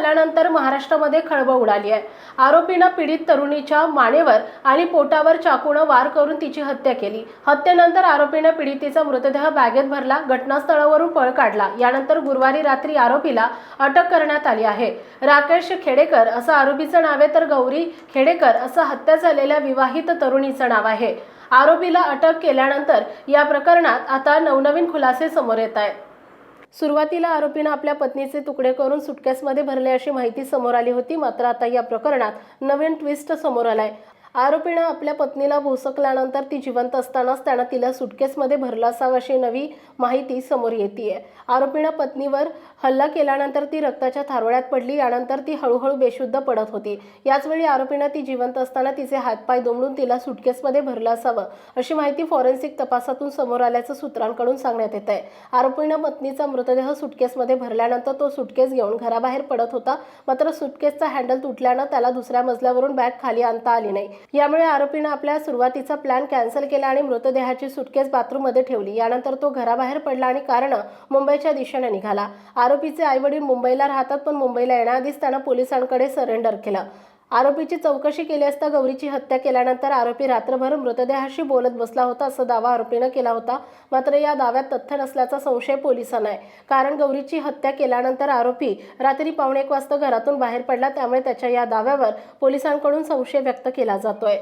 झाल्यानंतर महाराष्ट्रामध्ये खळबळ उडाली आहे. आरोपीनं पीडित तरुणीच्या मानेवर आणि पोटावर चाकूनं वार करून तिची हत्या केली. हत्येनंतर आरोपीनं पीडितीचा मृतदेह बॅगेत भरला घटनास्थळावरून पळ काढला. यानंतर गुरुवारी रात्री आरोपीला अटक करण्यात आली आहे. राकेश खेडेकर असं आरोपीचं नाव आहे तर गौरी खेडेकर असं हत्या झालेल्या विवाहित तरुणीचं नाव आहे. आरोपीला अटक केल्यानंतर या प्रकरणात आता नवनवीन खुलासे समोर येत आहेत. सुरुवातीला आरोपीनं आपल्या पत्नीचे तुकडे करून सुटकेसमध्ये भरले अशी माहिती समोर आली होती मात्र आता या प्रकरणात नवीन ट्विस्ट समोर आलाय. आरोपीनं आपल्या पत्नीला भोसकल्यानंतर ती जिवंत असतानाच त्यानं तिला सुटकेसमध्ये भरला असावं अशी नवी माहिती समोर येते आरोपीनं पत्नीवर हल्ला केल्यानंतर ती रक्ताच्या थारोळ्यात पडली यानंतर ती हळूहळू बेशुद्ध पडत होती. याचवेळी आरोपीनं ती जिवंत असताना तिचे हातपाय दुमडून तिला सुटकेसमध्ये भरलं असावं अशी माहिती फॉरेन्सिक तपासातून समोर आल्याचं सूत्रांकडून सांगण्यात येत आहे आरोपीनं पत्नीचा मृतदेह सुटकेसमध्ये भरल्यानंतर तो सुटकेस घेऊन घराबाहेर पडत होता. मात्र सुटकेसचा हँडल तुटल्यानं त्याला दुसऱ्या मजल्यावरून बॅग खाली आणता आली नाही. यामुळे आरोपीनं आपल्या सुरुवातीचा प्लॅन कॅन्सल केला आणि मृतदेहाची सुटकेस बाथरूममध्ये ठेवली. यानंतर तो घराबाहेर पडला आणि कारण मुंबईच्या दिशेने निघाला. आरोपीचे आईवडील मुंबईला राहतात पण मुंबईला येण्याआधीच त्यानं पोलिसांकडे सरेंडर केलं. आरोपीची चौकशी केली असता गौरीची हत्या केल्यानंतर आरोपी रात्रभर मृतदेहाशी बोलत बसला होता असा दावा आरोपीनं केला होता. मात्र या दाव्यात तथ्य नसल्याचा संशय पोलिसांना आहे. कारण गौरीची हत्या केल्यानंतर आरोपी रात्री पावणे एक वाजता घरातून बाहेर पडला त्यामुळे त्याच्या या दाव्यावर पोलिसांकडून संशय व्यक्त केला जातोय.